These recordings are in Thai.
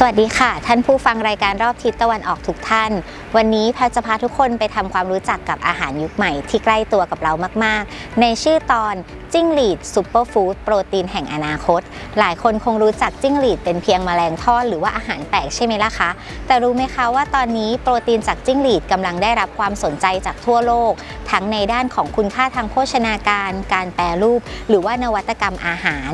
สวัสดีค่ะ ท่านผู้ฟังรายการรอบทิศตะวันออกทุกท่าน วันนี้แพรจะพาทุกคนไปทำความรู้จักกับอาหารยุคใหม่ที่ใกล้ตัวกับเรามาก ๆ ในชื่อตอนจิ้งหรีดซูเปอร์ฟู้ดโปรตีนแห่งอนาคต หลายคนคงรู้จักจิ้งหรีดเป็นเพียงแมลงทอดหรือว่าอาหารแปลกใช่ไหมล่ะคะ แต่รู้ไหมคะว่าตอนนี้โปรตีนจากจิ้งหรีดกำลังได้รับความสนใจจากทั่วโลก ทั้งในด้านของคุณค่าทางโภชนาการ การแปรรูป หรือว่านวัตกรรมอาหาร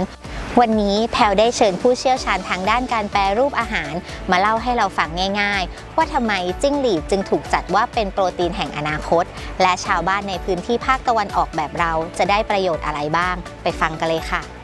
วันนี้แพลวได้เชิญผู้เชี่ยวชาญทางด้านการแปรรูปอาหาร มาเล่าให้เราฟังง่าย ๆ ว่าทำไมจิ้งหรีดจึงถูกจัดว่าเป็นโปรตีนแห่งอนาคต และชาวบ้านในพื้นที่ภาคตะวันออกแบบเราจะได้ประโยชน์อะไรบ้าง ไปฟังกันเลยค่ะ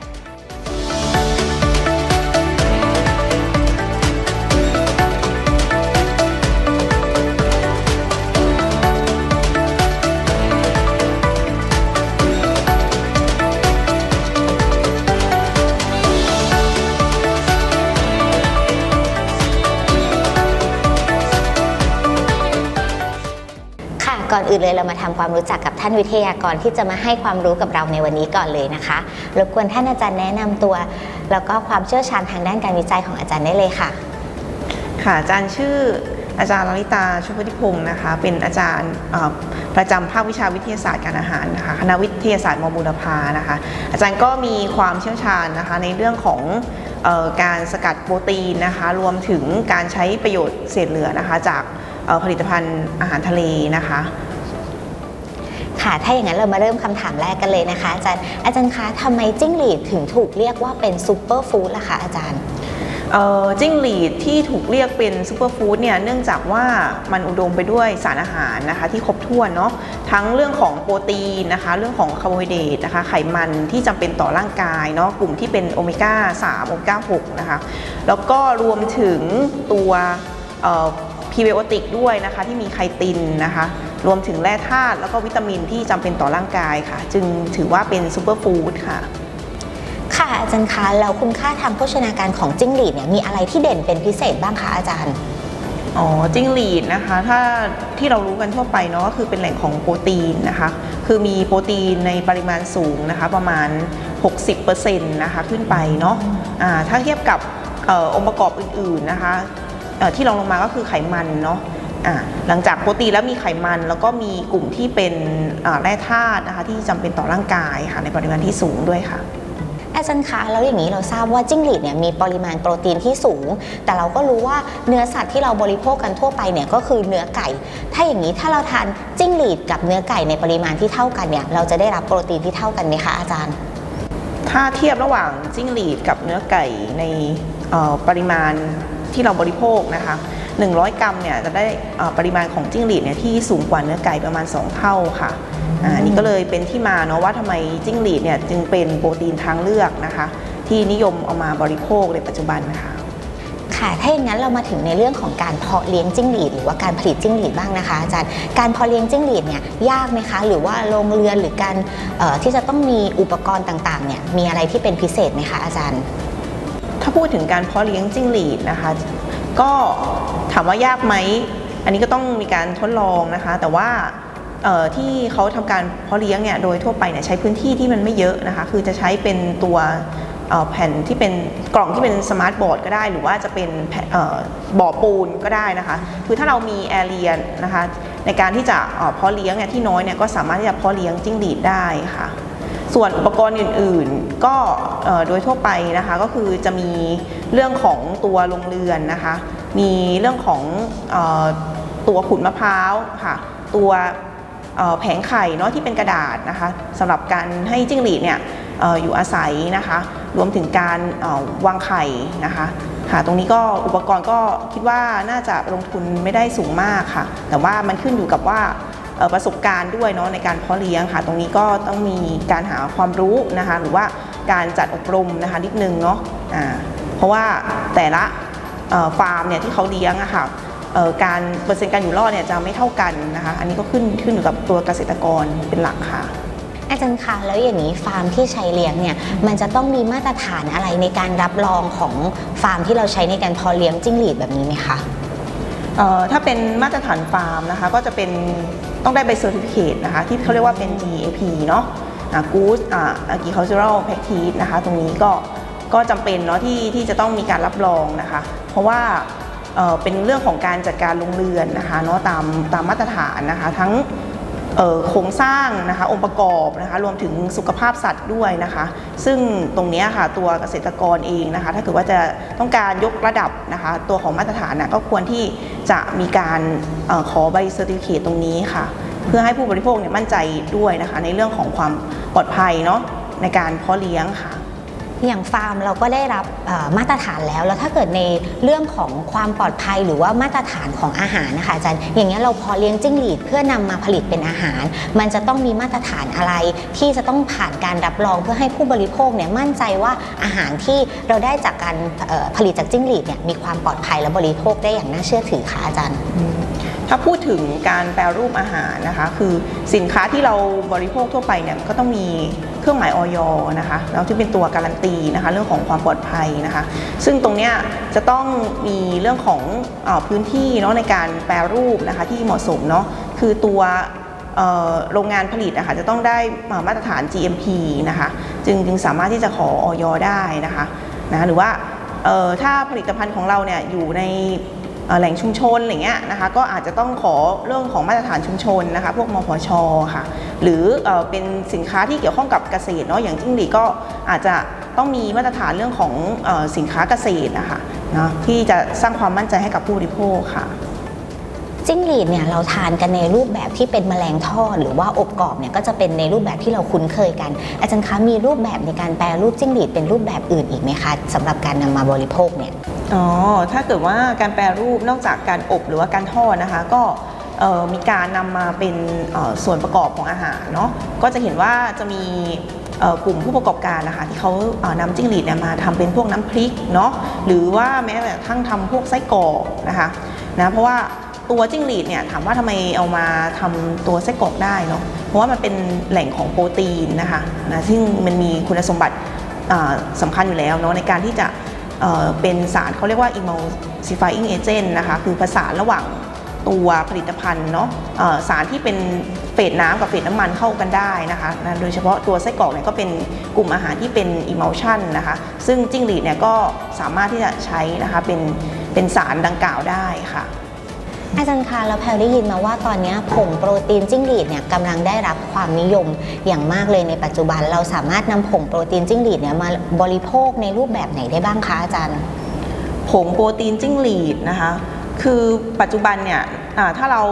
อื่นเลยเรามาทำความรู้จักกับท่านวิทยากรที่จะมาให้ความรู้กับเราในวันนี้ก่อนเลยนะคะรบกวนท่านอาจารย์แนะนำตัว แล้วก็ความเชี่ยวชาญทางด้านการวิจัยของอาจารย์ได้เลยค่ะ ค่ะอาจารย์ชื่ออาจารย์ลลิตาชุพุทธิพงศ์นะคะ เป็นอาจารย์ประจำภาควิชาวิทยาศาสตร์การอาหารนะคะคณะวิทยาศาสตร์มบูรพานะคะ อาจารย์ก็มีความเชี่ยวชาญนะคะในเรื่องของออการสกัดโปรตีนนะคะ รวมถึงการใช้ประโยชน์เศษเหลือนะคะ จากผลิตภัณฑ์อาหารทะเลนะคะ ค่ะ ถ้าอย่างนั้นเรามาเริ่มคำถามแรกกันเลยนะคะ อาจารย์ อาจารย์คะทำไมจิ้งหรีดถึงถูกเรียกว่าเป็นซูเปอร์ฟู้ดล่ะคะอาจารย์เออจิ้งหรีดที่ถูกเรียกเป็นซูเปอร์ฟู้ดเนี่ยเนื่องจากว่ามันอุดมไปด้วยสารอาหารนะคะที่ครบถ้วนเนาะทั้งเรื่องของโปรตีนนะคะเรื่องของคาร์โบไฮเดรตนะคะไขมันที่จำเป็นต่อร่างกายเนาะกลุ่มที่เป็นโอเมก้า3โอเมก้า6นะคะแล้วก็รวมถึงตัวพรีไบโอติกด้วยนะคะที่มีไคตินนะคะ รวมถึงแร่ธาตุแล้วก็วิตามินที่จำเป็นต่อร่างกายค่ะ จึงถือว่าเป็นซูเปอร์ฟู้ดค่ะ ค่ะอาจารย์คะแล้วคุณค่าทางโภชนาการของจิ้งหรีดเนี่ยมีอะไรที่เด่นเป็นพิเศษบ้างคะอาจารย์ อ๋อจิ้งหรีดนะคะถ้าที่เรารู้กันทั่วไปเนาะก็คือเป็นแหล่งของโปรตีนนะคะ คือมีโปรตีนในปริมาณสูงนะคะ ประมาณ 60%นะคะขึ้นไปเนาะอ่าถ้าเทียบกับเออองค์ประกอบอื่นๆนะคะเอ่อที่รองลงมาก็คือไขมันเนาะอ่า หลังจากโปรตีนแล้วมีไขมันแล้วก็มีกลุ่มที่เป็นอ่าแร่ธาตุนะคะที่จำเป็นต่อร่างกายค่ะในปริมาณที่สูงด้วยค่ะ อาจารย์คะแล้วอย่างนี้เราทราบว่าจิ้งหรีดเนี่ยมีปริมาณโปรตีนที่สูง แต่เราก็รู้ว่าเนื้อสัตว์ที่เราบริโภคกันทั่วไปเนี่ยก็คือเนื้อไก่ ถ้าอย่างนี้ถ้าเราทานจิ้งหรีดกับเนื้อไก่ในปริมาณที่เท่ากันเนี่ยเราจะได้รับโปรตีนที่เท่ากันไหมคะอาจารย์ ถ้าเทียบระหว่างจิ้งหรีดกับเนื้อไก่ในเอ่อปริมาณที่เราบริโภคนะคะ 100 กรัมเนี่ยจะได้เอ่อปริมาณของจิ้งหรีดเนี่ยที่สูงกว่าเนื้อไก่ประมาณ 2 เท่าค่ะอ่านี่ก็เลยเป็นที่มาเนาะว่าทำไมจิ้งหรีดเนี่ยจึงเป็นโปรตีนทางเลือกนะคะ ที่นิยมเอามาบริโภคในปัจจุบันค่ะค่ะถ้าอย่างนั้นเรามาถึงในเรื่องของการเพาะเลี้ยงจิ้งหรีดหรือว่าการผลิตจิ้งหรีดบ้างนะคะอาจารย์การเพาะเลี้ยงจิ้งหรีดเนี่ยยากไหมคะ หรือว่าโรงเรือนหรือการเอ่อที่จะต้องมีอุปกรณ์ต่างๆเนี่ยมีอะไรที่เป็นพิเศษไหมคะอาจารย์ ถ้าพูดถึงการเพาะเลี้ยงจิ้งหรีดนะคะ ก็ถามว่ายากไหม อันนี้ก็ต้องมีการทดลองนะคะ แต่ว่าที่เขาทำการเพาะเลี้ยงเนี่ยโดยทั่วไปเนี่ยใช้พื้นที่ที่มันไม่เยอะนะคะ คือจะใช้เป็นตัวแผ่นที่เป็นกล่องที่เป็นสมาร์ทบอร์ดก็ได้ หรือว่าจะเป็นบ่อปูนก็ได้นะคะ คือถ้าเรามีแอเรียนะคะในการที่จะเอ่อเพาะเลี้ยงเนี่ยที่น้อยเนี่ยก็สามารถที่จะเพาะเลี้ยงจิ้งหรีดได้ค่ะ ส่วนอุปกรณ์อื่นๆ ก็โดยทั่วไปนะคะก็คือจะมีเรื่องของตัวโรงเรือนนะคะ มีเรื่องของออตัวขุนมะพร้าวค่ะ ตัวแผงไข่เนาะที่เป็นกระดาษนะคะสำหรับการให้จิ้งหรีดเนี่ยอออยู่อาศัยนะคะ รวมถึงการวางไข่นะคะค่ะตรงนี้ก็อุปกรณ์ก็คิดว่าน่าจะลงทุนไม่ได้สูงมากค่ะ แต่ว่ามันขึ้นอยู่กับว่า ประสบการณ์ด้วยเนาะในการเพาะเลี้ยงค่ะ ตรงนี้ก็ต้องมีการหาความรู้นะคะ หรือว่าการจัดอบรมนะคะนิดนึงเนาะอ่าเพราะว่าแต่ละฟาร์มเนี่ยที่เขาเลี้ยงอะค่ะการเปอร์เซ็นต์การอยู่รอดเนี่ยจะไม่เท่ากันนะคะ อันนี้ก็ขึ้นขึ้นอยู่กับตัวเกษตรกรเป็นหลักค่ะ อาจารย์คะแล้วอย่างนี้ฟาร์มที่ใช้เลี้ยงเนี่ยมันจะต้องมีมาตรฐานอะไรในการรับรองของฟาร์มที่เราใช้ในการเพาะเลี้ยงจิ้งหรีดแบบนี้ไหมคะ ถ้าเป็นมาตรฐานฟาร์มนะคะก็จะเป็นต้องได้ใบเซอร์ติฟิเคตนะคะที่เขาเรียกว่าเป็น GAP เนาะ Good Agricultural Practice นะคะตรงนี้ก็ก็จำเป็นเนาะที่ที่จะต้องมีการรับรองนะคะ เพราะว่าเเป็นเรื่องของการจัดการโรงเรือนนะคะเนาะตามตามมาตรฐานนะคะทั้ง โครงสร้างนะคะองค์ประกอบนะคะรวมถึงสุขภาพสัตว์ด้วยนะคะ ซึ่งตรงนี้ค่ะตัวเกษตรกรเองนะคะ ถ้าเกิดว่าจะต้องการยกระดับนะคะ ตัวของมาตรฐานนะก็ควรที่จะมีการออขอใบเซอร์ติฟิเคตตรงนี้ค่ะ เพื่อให้ผู้บริโภคเนี่ยมั่นใจด้วยนะคะ ในเรื่องของความปลอดภัยเนาะในการเพาะเลี้ยงค่ะ อย่างฟาร์มเราก็ได้รับมาตรฐานแล้ว แล้วถ้าเกิดในเรื่องของความปลอดภัยหรือว่ามาตรฐานของอาหารนะคะอาจารย์อย่างเงี้ยเราพอเลี้ยงจิ้งหรีดเพื่อนำมาผลิตเป็นอาหาร มันจะต้องมีมาตรฐานอะไร ที่จะต้องผ่านการรับรองเพื่อให้ผู้บริโภคเนี่ยมั่นใจว่าอาหารที่เราได้จากการผลิตจากจิ้งหรีดเนี่ยมีความปลอดภัยและบริโภคได้อย่างน่าเชื่อถือค่ะอาจารย์ถ้าพูดถึงการแปรรูปอาหารนะคะ คือสินค้าที่เราบริโภคทั่วไปเนี่ยก็ต้องมี รื่องหมายออยนะคะแล้วที่เป็นตัวการันตีนะคะเรื่องของความปลอดภัยนะคะซึ่งตรงเนี้ยจะต้องมีเรื่องของอพื้นที่เนาะในการแปรรูปนะคะที่เหมาะสมเนาะคือตัวโรงงานผลิตนะคะจะต้องได้มาตรฐาน GMP นะคะจึงจึงสามารถที่จะขอออยได้นะคะนะหรือว่าถ้าผลิตภัณฑ์ของเราเนี่ยอยู่ใน แหล่งชุมชนอะไรเงี้ยนะคะก็อาจจะต้องขอเรื่องของมาตรฐานชุมชนนะคะพวกมพชค่ะ หรือเอเป็นสินค้าที่เกี่ยวข้องกับเกษตรเนาะอย่างจิ้งหรีก็อาจจะต้องมีมาตรฐานเรื่องของอสินค้าเกษตรนะคะนะที่จะสร้างความมั่นใจให้กับผู้บริโภคค่ะจิ้งหรีดเนี่ยเราทานกันในรูปแบบที่เป็นแมลงทอดหรือว่าอบกรอบเนี่ยก็จะเป็นในรูปแบบที่เราคุ้นเคยกัน อาจารย์คะมีรูปแบบในการแปรรูปจิ้งหรีดเป็นรูปแบบอื่นอีกไหมคะสำหรับการนำมาบริโภคเนี่ย อ๋อถ้าเกิดว่าการแปรรูปนอกจากการอบหรือว่าการทอดนะคะ ก็มีการนำมาเป็นส่วนประกอบของอาหารเนาะก็จะเห็นว่าจะมีกลุ่มผู้ประกอบการนะคะที่เขาเอ่อนำจิ้งหรีดมาทำเป็นพวกน้ำพริกเนาะหรือว่าแม้แต่ทั้งทำพวกไส้กรอกนะคะนะเพราะว่าตัวจิ้งหรีดเนี่ยถามว่าทำไมเอามาทำตัวไส้กรอกได้เนาะเพราะว่ามันเป็นแหล่งของโปรตีนนะคะนะซึ่งมันมีคุณสมบัติสำคัญอยู่แล้วเนาะในการที่จะ เป็นสารเขาเรียกว่า emulsifying agent นะคะ คือผสานระหว่างตัวผลิตภัณฑ์เนาะสารที่เป็นเฟสน้ำกับเฟสน้ำมันเข้ากันได้นะคะนะโดยเฉพาะตัวไส้กรอกเนี่ยก็เป็นกลุ่มอาหารที่เป็น emulsion นะคะ ซึ่งจิ้งหรีดเนี่ยก็สามารถที่จะใช้นะคะเป็นเป็นสารดังกล่าวได้ค่ะ อาจารย์คะแล้วแพลได้ยินมาว่าตอนนี้ผงโปรตีนจิ้งหรีดเนี่ยกำลังได้รับความนิยมอย่างมากเลยในปัจจุบัน เราสามารถนำผงโปรตีนจิ้งหรีดเนี่ยมาบริโภคในรูปแบบไหนได้บ้างคะอาจารย์ ผงโปรตีนจิ้งหรีดนะคะ คือปัจจุบันเนี่ยถ้าเรา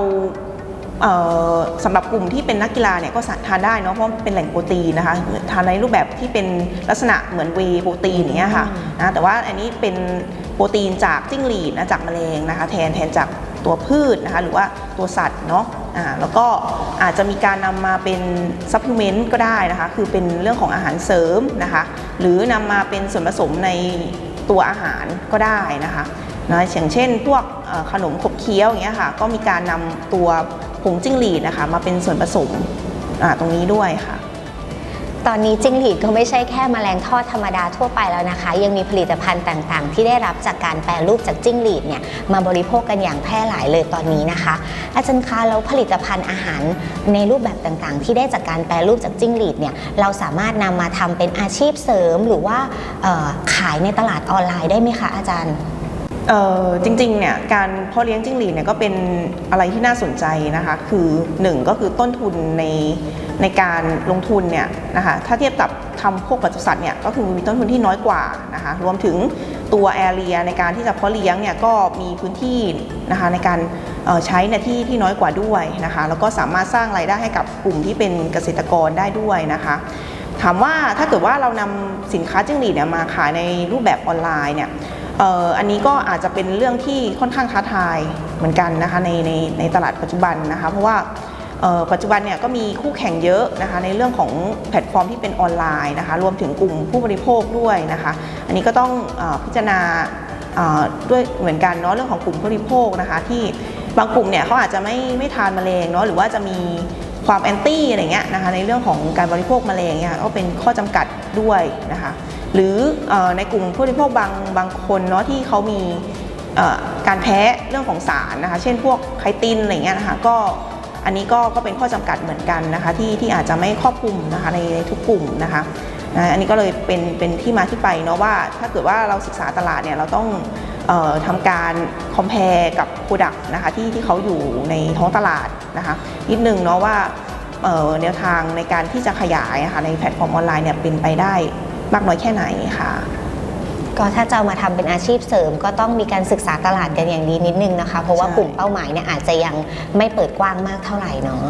เอ่อสำหรับกลุ่มที่เป็นนักกีฬาเนี่ยก็ทานได้เนาะเพราะเป็นแหล่งโปรตีนนะคะทานในรูปแบบที่เป็นลักษณะเหมือนเวโปรตีนอย่างเงี้ยค่ะนะแต่ว่าอันนี้เป็นโปรตีนจากจิ้งหรีดนะจากแมลงนะคะแทนแทนจาก ตัวพืชนะคะหรือว่าตัวสัตว์เนาะอ่าแล้วก็อาจจะมีการนำมาเป็นซัพพลีเมนต์ก็ได้นะคะคือเป็นเรื่องของอาหารเสริมนะคะหรือนำมาเป็นส่วนผสมในตัวอาหารก็ได้นะคะนะอย่างเช่น พวกขนมขบเคี้ยวอย่างเงี้ยค่ะก็มีการนำตัวผงจิ้งหรีดนะคะมาเป็นส่วนผสมอ่าตรงนี้ด้วยค่ะ ตอนนี้จิ้งหรีดก็ไม่ใช่แค่แมลงทอดธรรมดาทั่วไปแล้วนะคะ ยังมีผลิตภัณฑ์ต่างๆ ที่ได้รับจากการแปรรูปจากจิ้งหรีดเนี่ยมาบริโภคกันอย่างแพร่หลายเลยตอนนี้นะคะ อาจารย์คะแล้วผลิตภัณฑ์อาหารในรูปแบบต่างๆ ที่ได้จากการแปรรูปจากจิ้งหรีดเนี่ยเราสามารถนำมาทำเป็นอาชีพเสริมหรือว่าขายในตลาดออนไลน์ได้ไหมคะอาจารย์เออจริงๆเนี่ยการเพาะเลี้ยงจิ้งหรีดเนี่ยก็เป็นอะไรที่น่าสนใจนะคะ คือหนึ่งก็คือต้นทุนใน ในการลงทุนเนี่ยนะคะถ้าเทียบกับทำพวกปศุสัตว์เนี่ยก็คือมีต้นทุนที่น้อยกว่านะคะรวมถึงตัวแอเรียในการที่จะเพาะเลี้ยงเนี่ยก็มีพื้นที่นะคะในการใช้ในที่ที่น้อยกว่าด้วยนะคะแล้วก็สามารถสร้างรายได้ให้กับกลุ่มที่เป็นเกษตรกรได้ด้วยนะคะ ถามว่าถ้าเกิดว่าเรานำสินค้าจิ้งหรีดเนี่ยมาขายในรูปแบบออนไลน์เนี่ยอันนี้ก็อาจจะเป็นเรื่องที่ค่อนข้างท้าทายเหมือนกันนะคะในในในตลาดปัจจุบันนะคะเพราะว่า ปัจจุบันเนี่ยก็มีคู่แข่งเยอะนะคะในเรื่องของแพลตฟอร์มที่เป็นออนไลน์นะคะรวมถึงกลุ่มผู้บริโภคด้วยนะคะอันนี้ก็ต้องอพิจารณาด้วยเหมือนกันเนาะเรื่องของกลุ่มผู้บริโภคนะคะที่บางกลุ่มเนี่ยเขาอาจจะไม่ไม่ทานแมลงเนาะหรือว่าจะมีความแอนตี้อะไรเงี้ยนะคะในเรื่องของการบริโภคแมลงเนี่ยก็เป็นข้อจำกัดด้วยนะคะหรือในกลุ่มผู้บริโภคบางบางคนเนาะที่เขามีการแพ้เรื่องของสารนะคะเช่นพวกไคตินอะไรเงี้ยนะคะก็ อันนี้ก็ก็เป็นข้อจำกัดเหมือนกันนะคะที่ที่อาจจะไม่ครอบคลุมนะคะในในทุกกลุ่มนะคะอันนี้ก็เลยเป็นเป็นที่มาที่ไปเนาะว่าถ้าเกิดว่าเราศึกษาตลาดเนี่ยเราต้องเอ่อทำการ compare กับ Product นะคะที่ที่เขาอยู่ในท้องตลาดนะคะนิดนึงเนาะว่าเอ่อแนวทางในการที่จะขยายนะคะในแพลตฟอร์มออนไลน์เนี่ยเป็นไปได้มากน้อยแค่ไหนค่ะ ก็ถ้าจะเอามาทำเป็นอาชีพเสริม ก็ต้องมีการศึกษาตลาดกันอย่างดีนิดนึงนะคะ เพราะว่าใช่กลุ่มเป้าหมายเนี่ยอาจจะยังไม่เปิดกว้างมากเท่าไหร่เนาะ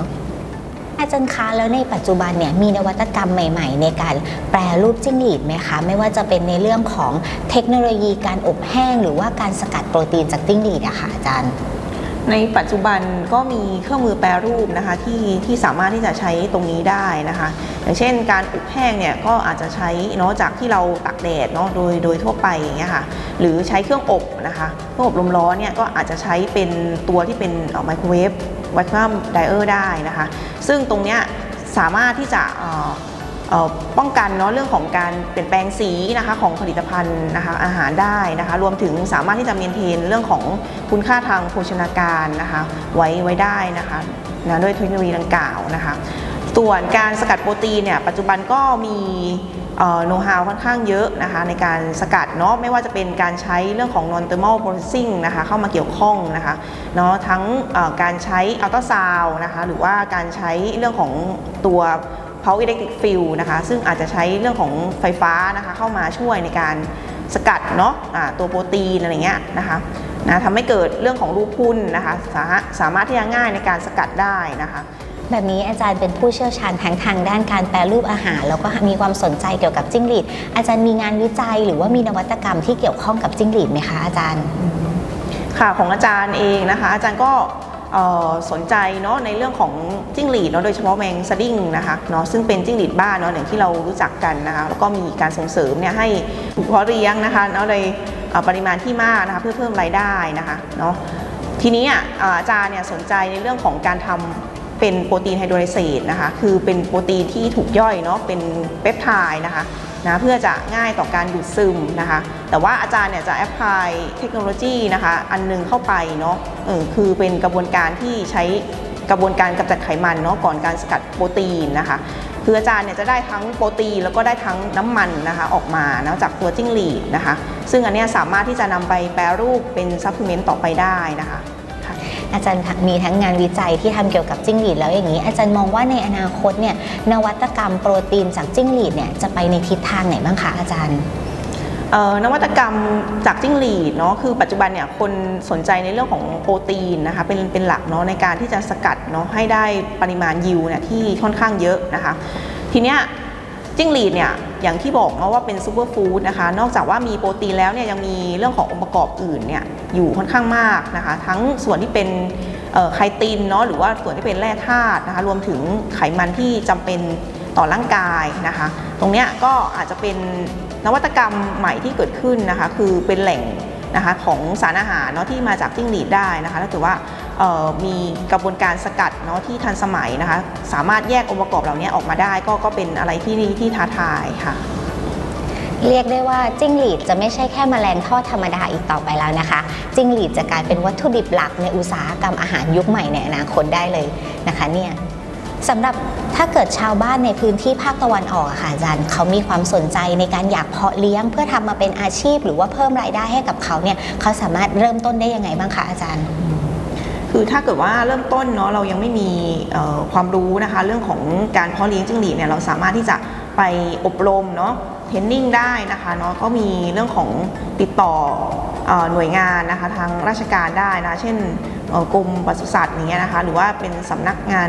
อาจารย์คะแล้วในปัจจุบันเนี่ยมีนวัตกรรมใหม่ ๆ ในการแปรรูปจิ้งหรีดไหมคะไม่ว่าจะเป็นในเรื่องของเทคโนโลยีการอบแห้ง หรือว่าการสกัดโปรตีนจากจิ้งหรีดอะค่ะอาจารย์ ในปัจจุบันก็มีเครื่องมือแปรรูปนะคะที่ที่สามารถที่จะใช้ตรงนี้ได้นะคะ อย่างเช่น การอบแห้งเนี่ยก็อาจจะใช้เนาะจากที่เราตักแดดเนาะโดยโดยทั่วไปอย่างเงี้ยค่ะหรือใช้เครื่องอบนะคะเครื่องอบลมร้อนเนี่ยก็อาจจะใช้เป็นตัวที่เป็นไมโครเวฟไวค u ัมไดเออร์ได้นะคะ ซึ่งตรงเนี้ยสามารถที่จะ ป้องกันเนาะเรื่องของการเปลี่ยนแปลงสีนะคะของผลิตภัณฑ์นะคะอาหารได้นะคะรวมถึงสามารถที่จะเมนเทนเรื่องของคุณค่าทางโภชนาการนะคะไว้ไว้ได้นะคะนะด้วยเทคโนโลยีดังกล่าวนะคะส่วนการสกัดโปรตีนเนี่ยปัจจุบันก็มีโน้ตฮาวค่อนข้างเยอะนะคะในการสกัดเนาะไม่ว่าจะเป็นการใช้เรื่องของ non thermal processing นะคะเข้ามาเกี่ยวข้องนะคะเนาะทั้งการใช้อัลตราซาวนะคะหรือว่าการใช้เรื่องของตัว power electric field นะคะซึ่งอาจจะใช้เรื่องของไฟฟ้านะคะเข้ามาช่วยในการสกัดเนาะะตัวโปรตีนอะไรเงี้ยนะคะนะทำให้เกิดเรื่องของรูปพุ่นนะคะสาสามารถที่จะง่ายในการสกัดได้นะคะแบบนี้อาจารย์เป็นผู้เชี่ยวชาญทั้งทางด้านการแปรรูปอาหาร แล้วก็มีความสนใจเกี่ยวกับจิ้งหรีดอาจารย์มีงานวิจัยหรือว่ามีนวัตกรรมที่เกี่ยวข้องกับจิ้งหรีดไหมคะอาจารย์ค่ะของอาจารย์เองนะคะ อาจารย์ก็เอ่อ สนใจเนาะในเรื่องของจิ้งหรีดเนาะโดยเฉพาะแมงสดิ้งนะคะเนาะซึ่งเป็นจิ้งหรีดบ้านเนาะอย่างที่เรารู้จักกันนะคะแล้วก็มีการส่งเสริมเนี่ยให้ผู้เพาะเลี้ยงนะคะเนาะในเอ่อปริมาณที่มากนะคะเพื่อเพิ่มรายได้นะคะเนาะทีนี้อะอาจารย์เนี่ยสนใจในเรื่องของการทำเป็นโปรตีนไฮโดรไลเซตนะคะคือเป็นโปรตีนที่ถูกย่อยเนาะเป็นเปปไทด์นะคะ นะเพื่อจะง่ายต่อการดูดซึมนะคะ แต่ว่าอาจารย์เนี่ยจะแอพพลายเทคโนโลยีนะคะ อันหนึงเข้าไปเนาะเออคือเป็นกระบวนการที่ใช้กระบวนการกำจัดไขมันเนาะก่อนการสกัดโปรตีนนะคะคืออาจารย์เนี่ยจะได้ทั้งโปรตีนแล้วก็ได้ทั้งน้ำมันนะคะออกมานะจากตัวจิ้งหรีดนะคะ ซึ่งอันนี้สามารถที่จะนำไปแปรรูปเป็นซัพพลีเมนต์ต่อไปได้นะคะ อาจารย์มีทั้งงานวิจัยที่ทำเกี่ยวกับจิ้งหรีดแล้วอย่างนี้ อาจารย์มองว่าในอนาคตเนี่ยนวัตกรรมโปรตีนจากจิ้งหรีดเนี่ยจะไปในทิศทางไหนบ้างคะอาจารย์นวัตกรรมจากจิ้งหรีดเนาะคือปัจจุบันเนี่ยคนสนใจในเรื่องของโปรตีนนะคะเป็นเป็นหลักเนาะในการที่จะสกัดเนาะให้ได้ปริมาณยิวเนี่ยที่ค่อนข้างเยอะนะคะ ทีเนี้ย จิ้งหรีดเนี่ยอย่างที่บอกเนาะว่าเป็นซูเปอร์ฟู้ดนะคะ นอกจากว่ามีโปรตีนแล้วเนี่ยยังมีเรื่องขององค์ประกอบอื่นเนี่ยอยู่ค่อนข้างมากนะคะ ทั้งส่วนที่เป็นไคตินเนาะหรือว่าส่วนที่เป็นแร่ธาตุนะคะ รวมถึงไขมันที่จำเป็นต่อร่างกายนะคะ ตรงนี้ก็อาจจะเป็นนวัตกรรมใหม่ที่เกิดขึ้นนะคะ คือเป็นแหล่งนะคะของสารอาหารเนาะที่มาจากจิ้งหรีดได้นะคะถ้าเกิดว่า มีกระบวนการสกัดเนาะที่ทันสมัยนะคะ สามารถแยกองค์ประกอบเหล่านี้ออกมาได้ ก็ก็เป็นอะไรที่ที่ท้าทายค่ะ เรียกได้ว่าจิ้งหรีดจะไม่ใช่แค่มแมลงทอดธรรมดาอีกต่อไปแล้วนะคะ จิ้งหรีดจะกลายเป็นวัตถุดิบหลักในอุตสาหกรรมอาหารยุคใหม่ในอนาคตได้เลยนะคะเนี่ยสำหรับถ้าเกิดชาวบ้านในพื้นที่ภาคตะวันออกค่ะอาจารย์เขามีความสนใจในการอยากเพาะเลี้ยง เพื่อทำมาเป็นอาชีพ หรือว่าเพิ่มรายได้ให้กับเขาเนี่ยเขาสามารถเริ่มต้นได้ยังไงบ้างคะอาจารย์ คือถ้าเกิดว่าเริ่มต้นเนาะเรายังไม่มีความรู้นะคะ เรื่องของการเพาะเลี้ยงจิ้งหรีดเนี่ยเราสามารถที่จะไปอบรมเนาะเทรนนิ่งได้นะคะเนาะก็มีเรื่องของติดต่อหน่วยงานนะคะทางราชการได้นะเช่นกรมปศุสัตว์อย่างเงี้ยนะคะหรือว่าเป็นสำนักงาน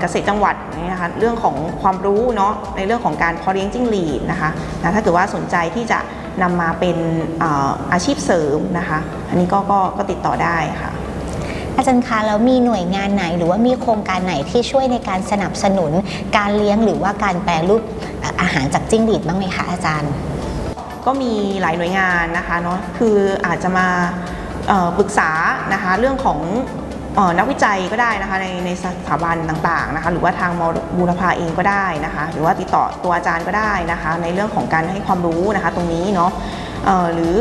เกษตรจังหวัดอย่างเงี้ยนะคะเรื่องของความรู้เนาะในเรื่องของการเพาะเลี้ยงจิ้งหรีดนะคะนะถ้าเกิดว่าสนใจที่จะนำมาเป็นเอ่ออาชีพเสริมนะคะ อันนี้ก็ก็ก็ติดต่อได้ค่ะ อาจารย์คะแล้วมีหน่วยงานไหน หรือว่ามีโครงการไหนที่ช่วยในการสนับสนุน การเลี้ยงหรือว่าการแปรรูปอาหารจากจิ้งหรีดบ้างไหมคะอาจารย์ ก็มีหลายหน่วยงานนะคะเนาะคืออาจจะมาปรึกษานะคะเรื่องของออนักวิจัยก็ได้นะคะในในสถาบันต่างๆนะคะหรือว่าทางมบูรพาเองก็ได้นะคะหรือว่าติดต่อตัวอาจารย์ก็ได้นะคะในเรื่องของการให้ความรู้นะคะตรงนี้เนาะหรือ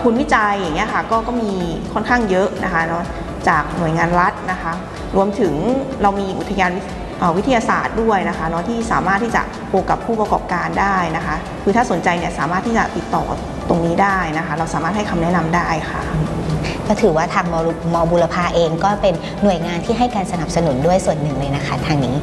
ทุนวิจัยอย่างเงี้ยค่ะก็ก็มีค่อนข้างเยอะนะคะเนาะจากหน่วยงานรัฐนะคะ รวมถึงเรามีอุทยานวิทยาศาสตร์ด้วยนะคะเนาะที่สามารถที่จะโคกับผู้ประกอบการได้นะคะ คือถ้าสนใจเนี่ยสามารถที่จะติดต่อตรงนี้ได้นะคะ เราสามารถให้คำแนะนำได้ค่ะ ก็ถือว่าทางมรุมบุรพาเองก็เป็นหน่วยงานที่ให้การสนับสนุนด้วยส่วนหนึ่งเลยนะคะ ทางนี้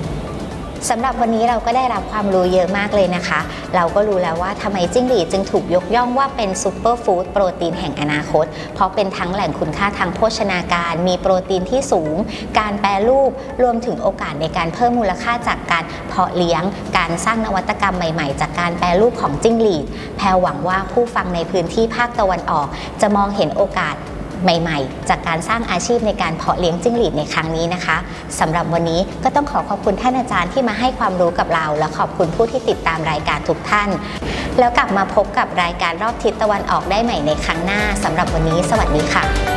สำหรับวันนี้เราก็ได้รับความรู้เยอะมากเลยนะคะ เราก็รู้แล้วว่าทำไมจิ้งหรีดจึงถูกยกย่องว่าเป็นซูเปอร์ฟู้ดโปรตีนแห่งอนาคต เพราะเป็นทั้งแหล่งคุณค่าทางโภชนาการ มีโปรตีนที่สูง การแปรรูป รวมถึงโอกาสในการเพิ่มมูลค่าจากการเพาะเลี้ยง การสร้างนวัตกรรมใหม่ๆ จากการแปรรูปของจิ้งหรีด แพรหวังว่าผู้ฟังในพื้นที่ภาคตะวันออก จะมองเห็นโอกาส ใหม่ๆ จากการสร้างอาชีพในการเพาะเลี้ยงจิ้งหรีดในครั้งนี้นะคะสำหรับวันนี้ก็ต้องขอขอบคุณท่านอาจารย์ที่มาให้ความรู้กับเรา และขอบคุณผู้ที่ติดตามรายการทุกท่าน แล้วกลับมาพบกับรายการรอบทิศตะวันออกได้ใหม่ในครั้งหน้าสำหรับวันนี้ สวัสดีค่ะ